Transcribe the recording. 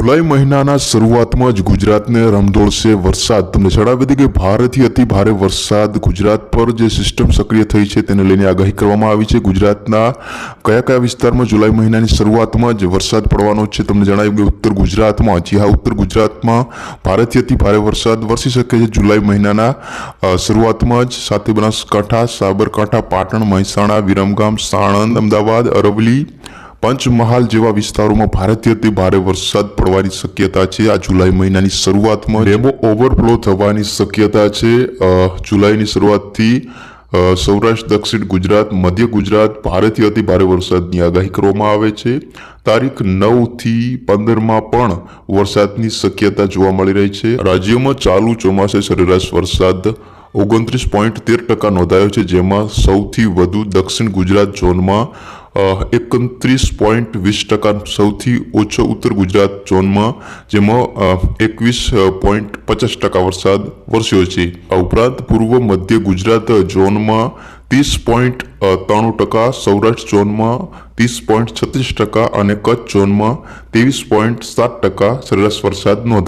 જુલાઈ મહિનાના શરૂઆતમાં જ ગુજરાતને રમદોળશે વરસાદ. તમને જણાવી દઈએ કે ભારેથી અતિ ભારે વરસાદ ગુજરાત પર જે સિસ્ટમ સક્રિય થઈ છે તેને લઈને આગાહી કરવામાં આવી છે. ગુજરાતના કયા કયા વિસ્તારમાં જુલાઈ મહિનાની શરૂઆતમાં જ વરસાદ પડવાનો છે તમને જણાવ્યું કે ઉત્તર ગુજરાતમાં. જી હા, ઉત્તર ગુજરાતમાં ભારેથી અતિ ભારે વરસાદ વરસી શકે છે. જુલાઈ મહિનાના શરૂઆતમાં જ સાથે બનાસકાંઠા, સાબરકાંઠા, પાટણ, મહેસાણા, વિરમગામ, સાણંદ, અમદાવાદ, અરવલ્લી પંચમહાલ જેવા વિસ્તારોમાં ભારતીય અતિ ભારે વરસાદ પડવાની શક્યતા છે. આ જુલાઈ મહિનાની શરૂઆતમાં ડેમો ઓવરફ્લો થવાની શક્યતા છે. જુલાઈની શરૂઆતથી સૌરાષ્ટ્ર, દક્ષિણ ગુજરાત, મધ્ય ગુજરાત ભારેથી અતિ ભારે વરસાદની આગાહી કરવામાં આવે છે. તારીખ નવથી પંદરમાં પણ વરસાદની શક્યતા જોવા મળી રહી છે. રાજ્યમાં ચાલુ ચોમાસે સરેરાશ વરસાદ ઓગણત્રીસ પોઈન્ટ તેર ટકા નોંધાયો છે, જેમાં સૌથી વધુ દક્ષિણ ગુજરાત ઝોનમાં એકત્રીસ પોઈન્ટ વીસ ટકા સૌથી ઓછો ઉત્તર ગુજરાત ઝોનમાં, જેમાં એકવીસ પોઈન્ટ પચાસ ટકા વરસાદ વરસ્યો છે. આ ઉપરાંત પૂર્વ મધ્ય ગુજરાત ઝોનમાં ત્રીસ પોઈન્ટ ત્રાણું ટકા, સૌરાષ્ટ્ર ઝોનમાં ત્રીસ પોઈન્ટ છત્રીસ ટકા અને કચ્છ ઝોનમાં ત્રેવીસ પોઈન્ટ સાત ટકા સરેરાશ વરસાદ નોંધાયો